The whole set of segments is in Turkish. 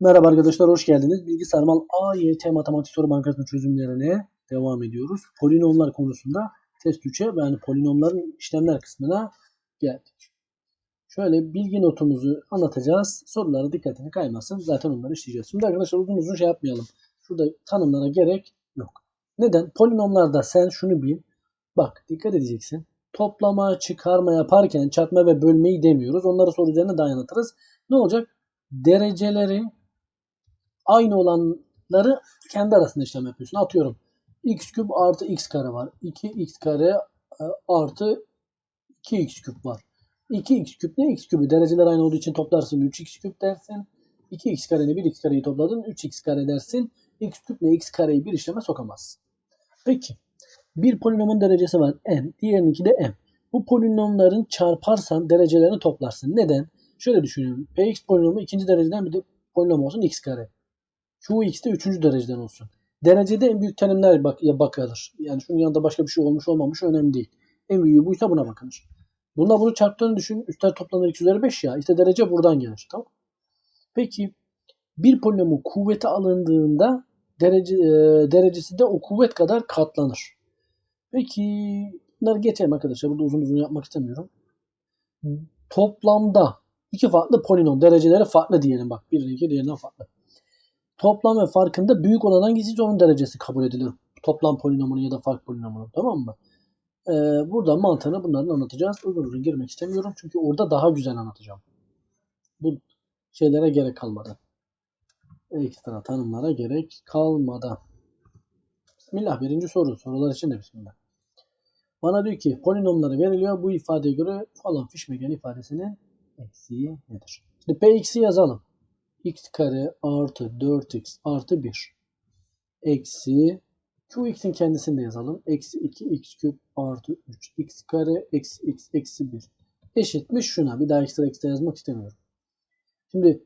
Merhaba arkadaşlar, hoş geldiniz. Bilgi Sarmal AYT Matematik Soru Bankası'nın çözümlerine devam ediyoruz. Polinomlar konusunda test 3'e yani polinomların işlemler kısmına geldik. Şöyle bilgi notumuzu anlatacağız. Sorulara dikkatini kaymasın. Zaten onları işleyeceğiz. Şimdi arkadaşlar uzun uzun şey yapmayalım. Şurada tanımlara gerek yok. Neden? Polinomlarda sen şunu bil. Bak dikkat edeceksin. Toplama, çıkarma yaparken çarpma ve bölmeyi demiyoruz. Onları soru üzerine daha. Ne olacak? Dereceleri aynı olanları kendi arasında işlem yapıyorsun. Atıyorum x küp artı x kare var. 2x kare e, artı 2x küp var. 2x küp ne x küpü? Dereceler aynı olduğu için toplarsın 3x küp dersin. 2x kareyle 1x kareyi topladın 3x kare dersin. x küp ile x kareyi bir işleme sokamazsın. Peki bir polinomun derecesi var n, diğerininki de m. Bu polinomların çarparsan derecelerini toplarsın. Neden? Şöyle düşünüyorum. Px polinomu ikinci dereceden bir de polinom olsun x kare. Qx de üçüncü dereceden olsun. Derecede en büyük terimler bak ya bakılır. Yani şunun yanında başka bir şey olmuş olmamış önemli değil. En büyüğü buysa buna bakılır. Bununla bunu çarptığını düşün. Üstler toplanır 2 üzeri 5 ya. İşte derece buradan gelir. Tamam Peki bir polinomun kuvveti alındığında derece, e, derecesi de o kuvvet kadar katlanır. Peki bunları geçelim arkadaşlar. Burada uzun uzun yapmak istemiyorum. Toplamda iki farklı polinom dereceleri farklı diyelim bak. Birinin iki diğerinden farklı. Toplam ve farkında büyük olan hangisiyse onun derecesi kabul edilir. Toplam polinomunun ya da fark polinomunun tamam mı? Ee, burada mantığını bunların anlatacağız. Uzun uzun girmek istemiyorum. Çünkü orada daha güzel anlatacağım. Bu şeylere gerek kalmadı. Ekstra tanımlara gerek kalmadan. Bismillah birinci soru. Sorular için de bismillah. Bana diyor ki polinomları veriliyor. Bu ifadeye göre falan fişmegen ifadesinin eksiği nedir? Şimdi px'i yazalım. X kare artı 4x artı 1 eksi qx'in kendisini de yazalım. Eksi 2x küp artı 3 x kare eksi x eksi 1 eşitmiş şuna. Bir daha ekstra ekstra yazmak istemiyorum. Şimdi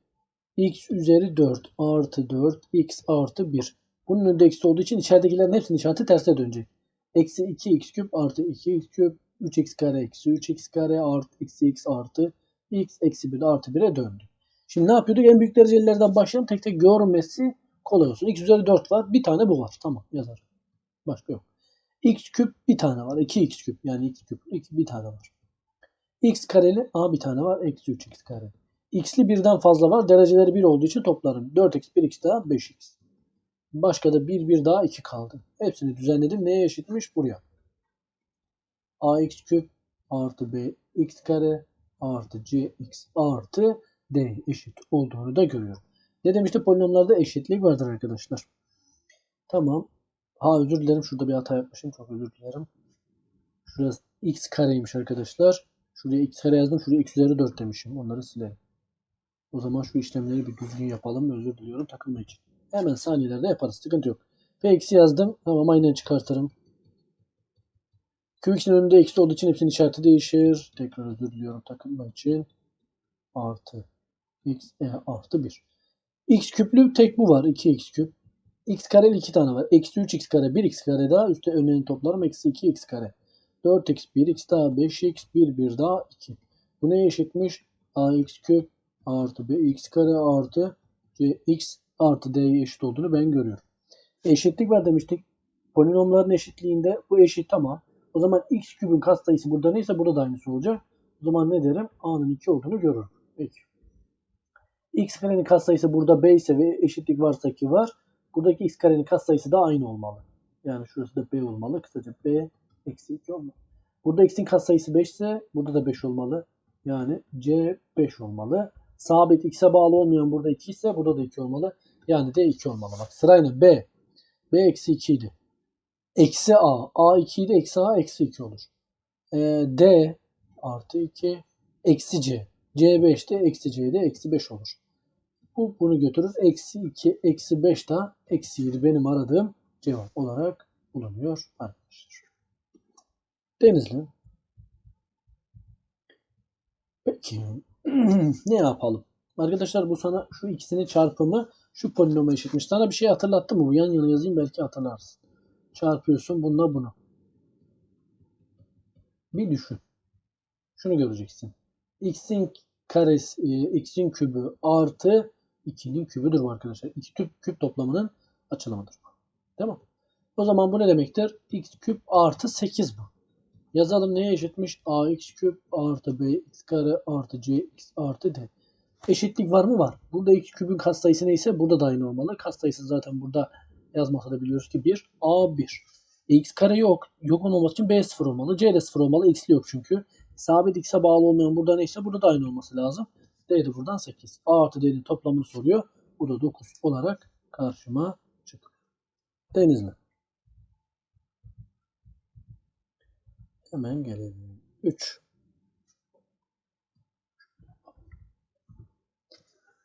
x üzeri 4 artı 4 x artı 1. Bunun önünde eksi olduğu için içeridekilerin hepsinin işareti tersine dönecek. Eksi 2x küp artı 2x küp 3x kare eksi 3x kare artı eksi x artı x eksi 1 artı 1'e döndü. Şimdi ne yapıyorduk? En büyük derecelilerden başlayalım. Tek tek görmesi kolay olsun. x üzeri 4 var. Bir tane bu var. Tamam yazar. Başka yok. x küp bir tane var. 2x küp. Yani 2 küp. X bir tane var. x kareli a bir tane var. Eksi 3x kare. x'li birden fazla var. Dereceleri 1 olduğu için toplarım. 4x 1x daha 5x. Başka da 1 1 daha 2 kaldı. Hepsini düzenledim. Neye eşitmiş? Buraya. ax küp artı b x kare artı cx artı d eşit olduğunu da görüyorum. Ne demişti? Polinomlarda eşitlik vardır arkadaşlar. Tamam. Ha özür dilerim. Şurada bir hata yapmışım. Çok özür dilerim. Şurası x kareymiş arkadaşlar. Şuraya x kare yazdım. Şuraya x üzeri 4 demişim. Onları silelim. O zaman şu işlemleri bir düzgün yapalım. Özür diliyorum takılma için. Hemen saniyelerde yaparız. Sıkıntı yok. P eksi yazdım. Tamam aynen çıkartırım. Qx'in önünde eksi olduğu için hepsinin işareti değişir. Tekrar özür diliyorum takılma için. Artı. X e, artı 1. X küplü tek bu var. 2x küp. X kareli 2 tane var. Eksi 3x kare 1x kare daha. Üstte önlerini toplarım. Eksi 2x kare. 4x 1x daha 5x 1 1 daha 2. Bu neye eşitmiş? ax küp artı bx kare artı x artı d'ye eşit olduğunu ben görüyorum. Eşitlik var demiştik. Polinomların eşitliğinde bu eşit tamam. O zaman x kübün katsayısı burada neyse burada da aynısı olacak. O zaman ne derim? A'nın 2 olduğunu görürüm. Peki. X karenin katsayısı burada b ise ve eşitlik varsa ki var. Buradaki x karenin katsayısı da aynı olmalı. Yani şurası da b olmalı. Kısaca b eksi 2 olmalı. Burada x'in katsayısı 5 ise burada da 5 olmalı. Yani c 5 olmalı. Sabit x'e bağlı olmayan burada 2 ise burada da 2 olmalı. Yani de 2 olmalı. Bak sırayla B. B eksi 2 idi. Eksi A. A 2 idi. Eksi A eksi 2 olur. E, D artı 2 eksi C. C 5 de eksi C de eksi 5 olur. Bu bunu götürür. Eksi 2 eksi 5 daha eksi 7 benim aradığım cevap olarak bulunuyor arkadaşlar. Denizli. Peki ne yapalım? Arkadaşlar bu sana şu ikisinin çarpımı şu polinoma eşitmiş. Sana bir şey hatırlattı mı? Bu yan yana yazayım belki hatırlarsın. Çarpıyorsun bununla bunu. Bir düşün. Şunu göreceksin. x'in karesi, x'in kübü artı 2'nin kübüdür bu arkadaşlar. 2 küp, küp toplamının açılımıdır. Değil mi? O zaman bu ne demektir? x küp artı 8 bu. Yazalım neye eşitmiş? ax küp artı bx kare artı cx artı d. Eşitlik var mı? Var. Burada x küpün katsayısı neyse burada da aynı olmalı. Katsayısı zaten burada yazmakta da biliyoruz ki 1. A1. x kare yok. Yok olması için b sıfır olmalı. c de sıfır olmalı. x'li yok çünkü. Sabit x'e bağlı olmayan burada neyse burada da aynı olması lazım. D de buradan 8. a artı d'nin toplamını soruyor. Bu da 9 olarak karşıma çıkıyor. Denizli. Hemen gelelim. 3.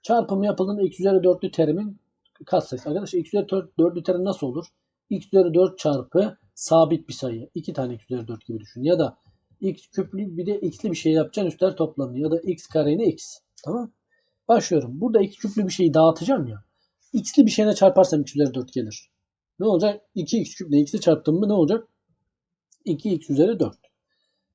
Çarpım yapıldığında x üzeri 4'lü terimin katsayısı. Arkadaşlar x üzeri 4'lü terim nasıl olur? x üzeri 4 çarpı sabit bir sayı. 2 tane x üzeri 4 gibi düşün. Ya da x küplü bir de x'li bir şey yapacaksın üstler toplamını. Ya da x kareni x. Tamam. Başlıyorum. Burada x küplü bir şeyi dağıtacağım ya. x'li bir şeyine çarparsam x üzeri 4 gelir. Ne olacak? 2x küple x'li çarptım mı ne olacak? 2x üzeri 4.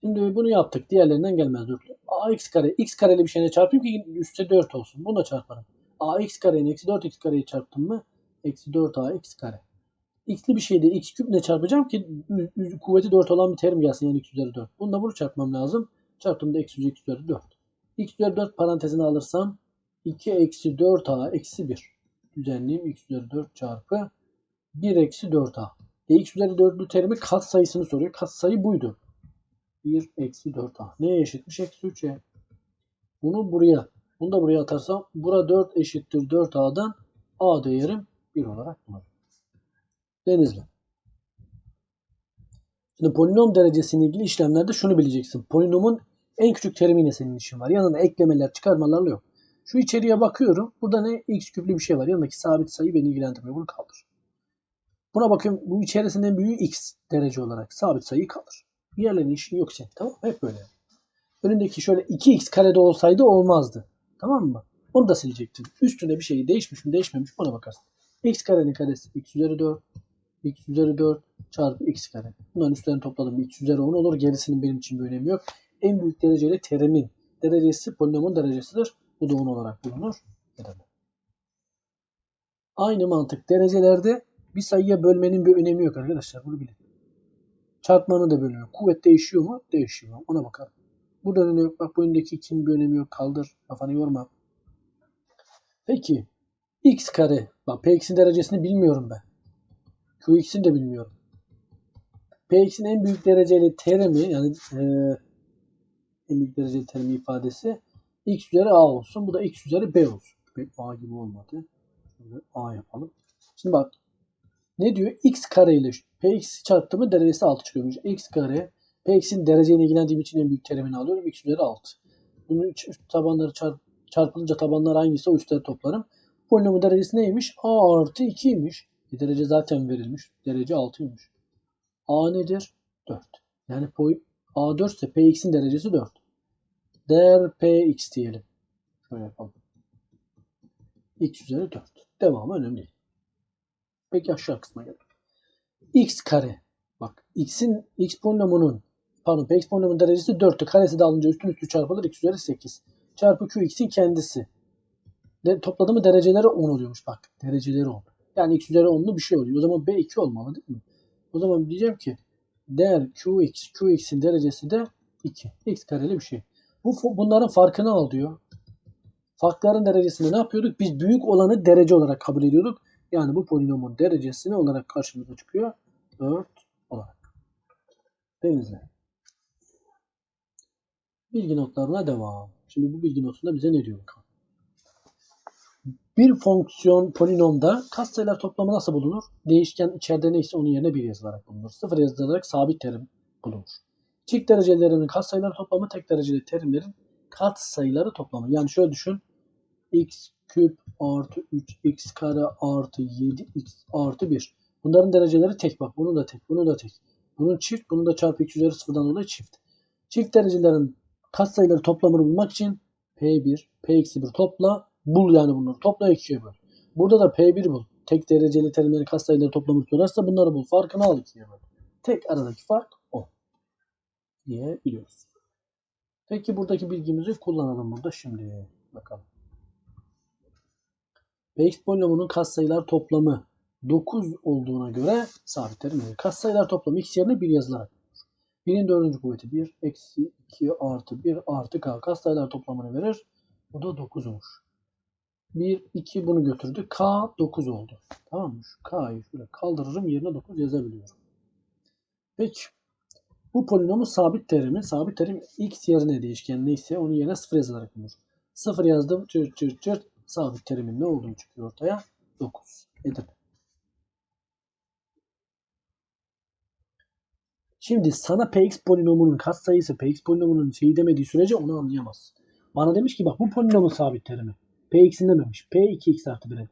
Şimdi bunu yaptık. Diğerlerinden gelmez 4. ax kare x kareli bir şeyine çarpayım ki üstte 4 olsun. Buna çarparım. ax karenin eksi 4x kareyi çarptım mı? Eksi 4ax kare. x'li bir şeyde x küple çarpacağım ki kuvveti 4 olan bir terim gelsin yani x üzeri 4. Bunu da bunu çarpmam lazım. Çarptığımda eksi x üzeri 4. x üzeri 4 parantezine alırsam 2 eksi 4a eksi 1. Düzenleyeyim x üzeri 4 çarpı 1 eksi 4a. E, x üzeri 4'lü terimi kat sayısını soruyor. Kat sayı buydu. 1 eksi 4a. Neye eşitmiş? Eksi 3'e. Bunu buraya. Bunu da buraya atarsam bura 4 eşittir 4a'dan a değerim 1 olarak bulur. Denizli. Şimdi polinom derecesiyle ilgili işlemlerde şunu bileceksin. Polinomun en küçük terimiyle senin işin var. Yanına eklemeler, çıkarmalarla yok. Şu içeriye bakıyorum. Burada ne? X küplü bir şey var. Yanındaki sabit sayı beni ilgilendirmiyor. Bunu kaldır. Buna bakıyorum. Bu içerisinden büyüğü X derece olarak. Sabit sayı kalır. Diğerlerinin işin yok senin. Tamam? Hep böyle. Önündeki şöyle 2x karede olsaydı olmazdı. Tamam mı? Onu da silecektin. Üstünde bir şey değişmiş mi değişmemiş mi ona bakarsın. x karenin karesi x üzeri 4. x üzeri 4 çarpı x kare. Bunların üstlerini topladım. x üzeri 10 olur. Gerisinin benim için bir önemi yok. En büyük dereceyle terimin derecesi polinomun derecesidir. Bu da 10 olarak bulunur. Aynı mantık derecelerde bir sayıya bölmenin bir önemi yok arkadaşlar. Bunu bilin. Çarpmanın da bir. Kuvvet değişiyor mu? Değişiyor. Ona bakalım. Burada önemi yok. Bak bu öndeki kim bir önemi yok. Kaldır. Kafanı yorma. Peki. X kare. Bak Px'in derecesini bilmiyorum ben. Qx'in de bilmiyorum. Px'in en büyük dereceli terimi yani e, en büyük dereceli terimi ifadesi x üzeri a olsun. Bu da x üzeri b olsun. A gibi olmadı. Şöyle a yapalım. Şimdi bak ne diyor? x kare ile px çarptığımı derecesi 6 çıkıyormuş. x kare px'in dereceyle ilgilendiğim için en büyük terimini alıyorum. x üzeri 6. Bunun tabanları çarp, çarpılınca tabanlar aynıysa o üstleri toplarım. Polinomun derecesi neymiş? a artı 2'ymiş. Bir derece zaten verilmiş. Derece 6'ymış. a nedir? 4. Yani a 4 ise px'in derecesi 4. Değer px diyelim. Şöyle yapalım. x üzeri 4. Devamı önemli değil. Peki aşağı kısma gelelim. x kare. Bak x'in x polinomunun pardon px polinomunun derecesi 4'tü. Karesi de alınca üstün üstü çarpılır. x üzeri 8. Çarpı q x'in kendisi. De, topladığımı dereceleri 10 oluyormuş bak. Dereceleri 10. Yani x üzeri 10'lu bir şey oluyor. O zaman b 2 olmalı değil mi? O zaman diyeceğim ki değer qx, qx'in derecesi de 2. x kareli bir şey. Bu bunların farkını al diyor. Farkların derecesinde ne yapıyorduk? Biz büyük olanı derece olarak kabul ediyorduk. Yani bu polinomun derecesi ne olarak karşımıza çıkıyor? 4 olarak. Denizle. Bilgi notlarına devam. Şimdi bu bilgi notunda bize ne diyor. Bir fonksiyon polinomda katsayılar toplamı nasıl bulunur? Değişken içeride neyse onun yerine 1 yazılarak bulunur. 0 yazılarak sabit terim bulunur. Çift derecelerinin katsayıları toplamı tek dereceli terimlerin katsayıları toplamı. Yani şöyle düşün. x küp artı 3x kare artı 7x artı 1. Bunların dereceleri tek bak. Bunu da tek, bunu da tek. Bunun çift, bunu da çarpı x üzeri sıfırdan dolayı çift. Çift derecelerin katsayıları toplamını bulmak için P1, P-1 topla, bul yani bunları. Topla 2'ye böl. Burada da P1 bul. Tek dereceli terimlerin katsayıları toplamını sorarsa bunları bul. Farkını al 2'ye böl. Tek aradaki fark o. Diye biliyoruz. Peki buradaki bilgimizi kullanalım burada şimdi. Bakalım. Px polinomunun katsayılar toplamı 9 olduğuna göre sabit terim nedir? Katsayılar toplamı x yerine 1 yazılarak. 1'in dördüncü kuvveti 1, eksi 2 artı 1 artı k. Katsayılar toplamını verir. Bu da 9 olur. 1, 2 bunu götürdü. K 9 oldu. Tamam mı? Şu K'yı şöyle kaldırırım. Yerine 9 yazabiliyorum. Peki. Bu polinomun sabit terimi. Sabit terim x yerine değişken neyse onun yerine 0 yazılarak bulunur. 0 yazdım. Çırt çırt çırt. Sabit terimin ne olduğunu çıkıyor ortaya. 9. Edip. Şimdi sana px polinomunun katsayısı px polinomunun şeyi demediği sürece onu anlayamazsın. Bana demiş ki bak bu polinomun sabit terimi. px'in dememiş. p 2x artı 1'e.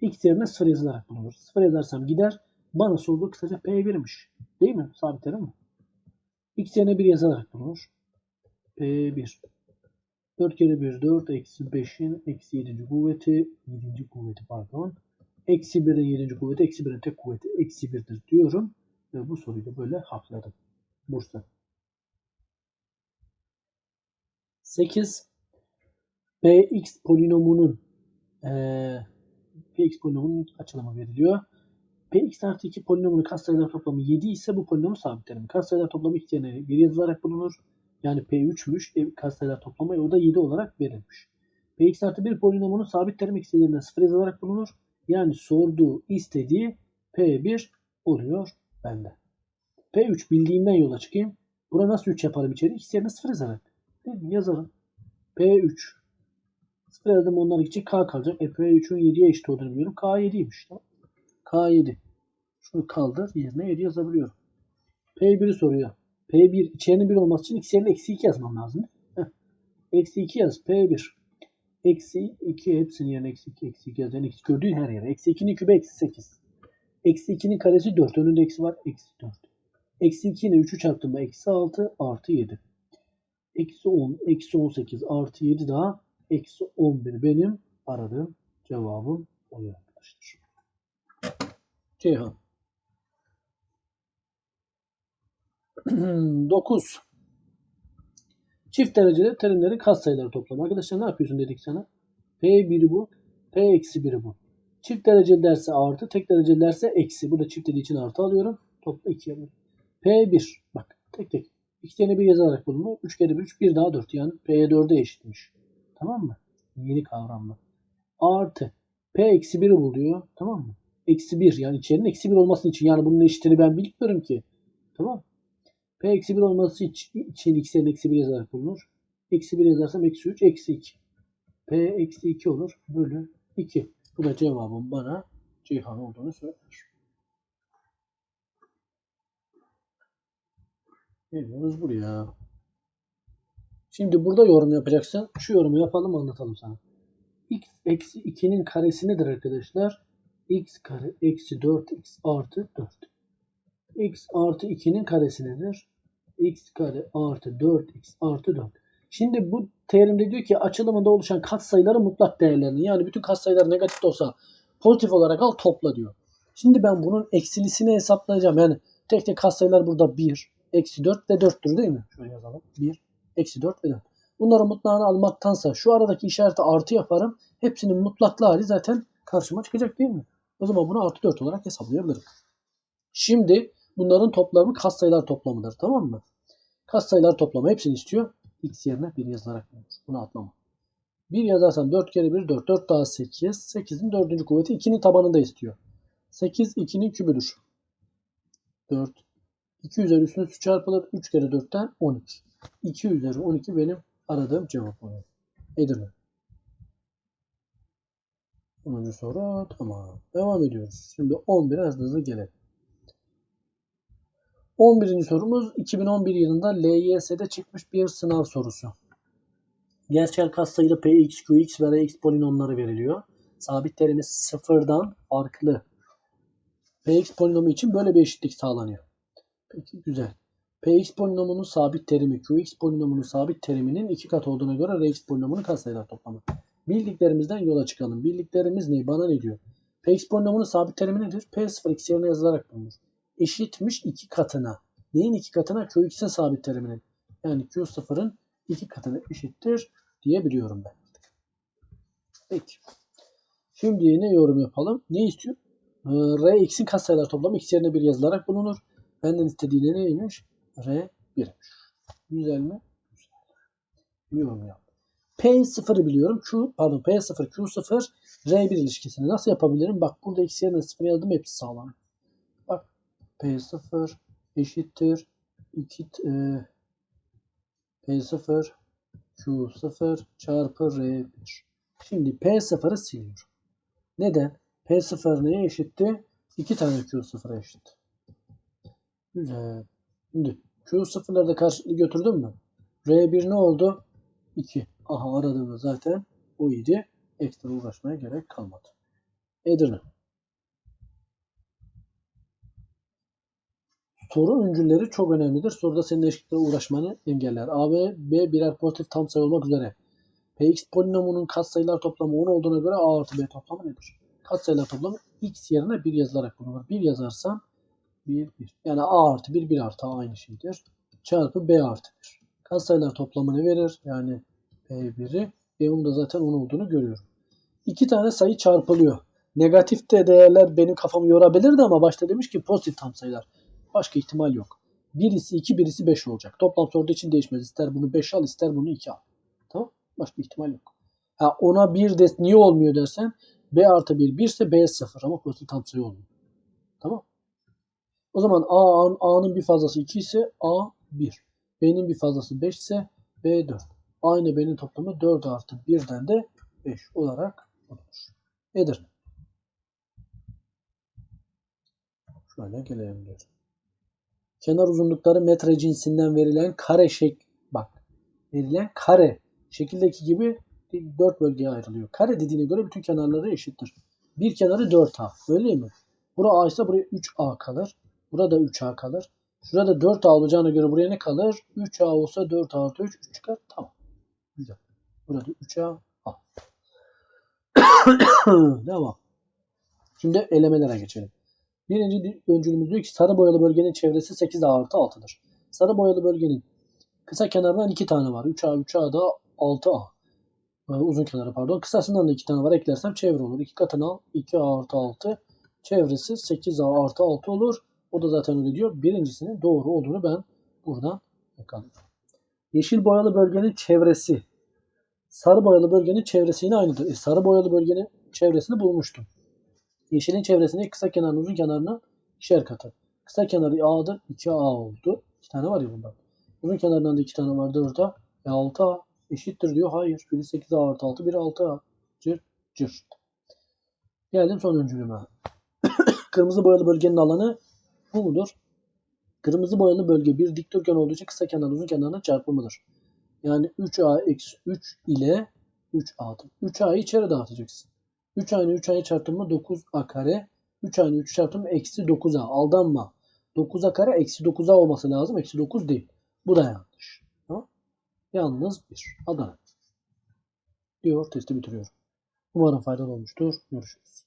x yerine 0 yazılarak bulunur. 0 yazarsam gider. Bana sorduğu kısaca p1'miş. Değil mi? Sabit terim mi? X yerine 1 yazarak bulunur. p1. 4 kere 1 4 eksi 5'in eksi 7. kuvveti 7. kuvveti pardon. Eksi 1'in 7. kuvveti eksi 1'in tek kuvveti eksi 1'dir diyorum. Ve bu soruyu da böyle hakladım. Bursa. 8. Px polinomunun ee, Px polinomunun açılımı veriliyor. Px artı 2 polinomunun katsayılar toplamı 7 ise bu polinomun sabit terimi. Katsayılar toplamı x yerine 1 yazılarak bulunur. Yani P3'müş. E, katsayılar toplamı o da 7 olarak verilmiş. Px artı 1 polinomunun sabit terimi x yerine 0 yazılarak bulunur. Yani sorduğu istediği P1 oluyor bende. P3 bildiğimden yola çıkayım. Buna nasıl 3 yaparım içeri? X yerine 0 yazarak. Değil mi? Yazarım. P3. 0 yazdım onların için K kalacak. E P3'ün 7'ye eşit olduğunu biliyorum. K 7'ymiş. Tamam. K7. Şunu kaldır. Yerine 7 yazabiliyorum. P1'i soruyor. P1 içerinin 1 olması için x yerine eksi 2 yazmam lazım. Eksi 2 yaz. P1. Eksi 2 hepsinin yerine eksi 2 eksi 2 yazacaksın. Eksi gördüğün her yere. Eksi 2'nin kübü eksi 8. Eksi 2'nin karesi 4. Önünde eksi var. Eksi 4. Eksi 2 ile 3'ü çarptım. Eksi 6 artı 7. Eksi 10, eksi 18 artı 7 daha eksi 11 benim aradığım cevabım oluyor arkadaşlar. Ceyhan. 9. Çift dereceli terimlerin katsayıları toplamı. Arkadaşlar ne yapıyorsun dedik sana? P1'i bu. P eksi 1'i bu. Çift dereceli derse artı. Tek dereceli derse eksi. Burada çift dediği için artı alıyorum. Topla 2 alıyorum. P1. Bak tek tek. 2 tane 1 yazarak bulunur. 3 kere 1 3. 1 daha 4. Yani P'ye 4'e eşitmiş. Tamam mı? Yeni kavramla. Artı. P eksi 1'i buluyor. Tamam mı? Eksi 1. Yani içerinin eksi 1 olması için. Yani bunun eşitini ben bilmiyorum ki. Tamam? P eksi 1 olması için x'lerin eksi 1 yazarak bulunur. Eksi 1 yazarsam eksi 3 eksi 2. P eksi 2 olur. Bölü 2. Bu da cevabım bana Ceyhan olduğunu söyler. Geliyoruz buraya. Şimdi burada yorum yapacaksın. Şu yorumu yapalım anlatalım sana. x eksi 2'nin karesi nedir arkadaşlar? X kare eksi 4x artı 4. x artı 2'nin karesi nedir? x kare artı 4x artı 4. Şimdi bu terimde diyor ki açılımında oluşan katsayıların mutlak değerlerini yani bütün katsayılar negatif de olsa pozitif olarak al topla diyor. Şimdi ben bunun eksilisini hesaplayacağım. Yani tek tek katsayılar burada 1, eksi 4 ve 4'tür değil mi? Şöyle yazalım. 1, eksi 4 ve 4. Bunları mutlağını almaktansa şu aradaki işareti artı yaparım. Hepsinin mutlaklı hali zaten karşıma çıkacak değil mi? O zaman bunu artı 4 olarak hesaplayabilirim. Şimdi bunların toplamı katsayılar toplamıdır. Tamam mı? Katsayılar toplamı hepsini istiyor. X yerine 1 yazılarak bulunur. Bunu atlama. 1 yazarsam 4 kere 1 4. 4 daha 8. 8'in 4. kuvveti 2'nin tabanında istiyor. 8 2'nin kübüdür. 4. 2 üzeri üstüne 3 çarpılır. 3 kere 4'ten 12. 2 üzeri 12 benim aradığım cevap oluyor. Edirne. 10. soru tamam. Devam ediyoruz. Şimdi 11'e hızlı hızlı gelelim. 11. sorumuz 2011 yılında LYS'de çıkmış bir sınav sorusu. Gerçel katsayılı Px, Qx ve Rx polinomları veriliyor. Sabit terimiz sıfırdan farklı. Px polinomu için böyle bir eşitlik sağlanıyor. Peki güzel. Px polinomunun sabit terimi Qx polinomunun sabit teriminin iki kat olduğuna göre Rx polinomunun katsayılar toplamı. Bildiklerimizden yola çıkalım. Bildiklerimiz ne? Bana ne diyor? Px polinomunun sabit terimi nedir? P0 x yerine yazılarak bulunur eşitmiş iki katına. Neyin iki katına? Qx'in sabit teriminin. Yani Q0'ın iki katına eşittir diyebiliyorum ben. Peki. Şimdi ne yorum yapalım? Ne istiyor? Ee, R x'in katsayılar toplamı x yerine bir yazılarak bulunur. Benden istediği neymiş? R 1'miş. Güzel mi? Güzel. Yorum yap. P0'ı biliyorum. Q, pardon P0, Q0, R1 ilişkisini nasıl yapabilirim? Bak burada x yerine 0 yazdım hepsi sağlam. Bak P0 eşittir 2 e, P0 Q0 çarpı R1. Şimdi P0'ı siliyorum. Neden? P0 neye eşitti? 2 tane Q0'a eşit. Güzel. Şimdi Q0'ları da karşılıklı götürdüm mü? R1 ne oldu? 2. Aha aradığımız zaten o idi. Ekstra uğraşmaya gerek kalmadı. Edirne. Soru öncülleri çok önemlidir. Soruda senin eşlikle uğraşmanı engeller. A ve B birer pozitif tam sayı olmak üzere. Px polinomunun katsayılar toplamı 10 olduğuna göre A artı B toplamı nedir? Katsayılar toplamı x yerine 1 yazılarak bulunur. 1 yazarsam 1, 1. Yani A artı 1, 1 artı A aynı şeydir. Çarpı B artı 1. Katsayılar toplamını verir. Yani P1'i. E onun da zaten 10 olduğunu görüyorum. İki tane sayı çarpılıyor. Negatif de değerler benim kafamı yorabilirdi ama başta demiş ki pozitif tam sayılar. Başka ihtimal yok. Birisi 2, birisi 5 olacak. Toplam soruda için değişmez. İster bunu 5 al, ister bunu 2 al. Tamam? Başka ihtimal yok. Ha, ona 1 de niye olmuyor dersen B artı 1 1 ise B 0 ama pozitif tam sayı olmuyor. Tamam? O zaman A, A'nın bir fazlası 2 ise A 1. B'nin bir fazlası 5 ise B 4. Aynı B'nin toplamı 4 artı 1'den de 5 olarak bulunur. Nedir? Şöyle gelelim diyor. Kenar uzunlukları metre cinsinden verilen kare şek bak verilen kare şekildeki gibi dört bölgeye ayrılıyor. Kare dediğine göre bütün kenarları eşittir. Bir kenarı 4A. Öyle değil mi? Bura A ise buraya 3A kalır. Burada 3A kalır. Şurada 4A olacağına göre buraya ne kalır? 3A olsa 4A artı 3, 3 çıkar. Tamam. Güzel. Burada 3A A. Devam. Şimdi elemelere geçelim. Birinci öncülümüz diyor ki sarı boyalı bölgenin çevresi 8A artı 6'dır. Sarı boyalı bölgenin kısa kenarından 2 tane var. 3A, 3A da 6A. Ee, uzun kenarı pardon. Kısasından da 2 tane var. Eklersem çevre olur. 2 katını al. 2A artı 6. Çevresi 8A artı 6 olur. O da zaten öyle diyor. Birincisinin doğru olduğunu ben buradan yakalıyorum. Yeşil boyalı bölgenin çevresi. Sarı boyalı bölgenin çevresi yine aynıdır. E, sarı boyalı bölgenin çevresini bulmuştum. Yeşilin çevresinde kısa kenarın uzun kenarına ikişer katı. Kısa kenarı A'dır. 2A oldu. 2 tane var ya bundan. Uzun kenarından da 2 tane var 4A. E 6A eşittir diyor. Hayır. Biri 8A artı 6. Biri 6A. Cır cır. Geldim son. Kırmızı boyalı bölgenin alanı bu mudur? Kırmızı boyalı bölge bir dikdörtgen olduğu için kısa kenar uzun kenarının çarpımıdır. Yani 3A eksi 3 ile 3A'dır. 3A'yı içeri dağıtacaksın. 3 aynı 3 aynı çarpımı 9A kare. 3 aynı 3 çarpımı eksi 9A. Aldanma. 9A kare eksi 9A olması lazım. Eksi 9 değil. Bu da yanlış. Tamam. Yalnız bir. Adana. Diyor testi bitiriyorum. Umarım faydalı olmuştur. Görüşürüz.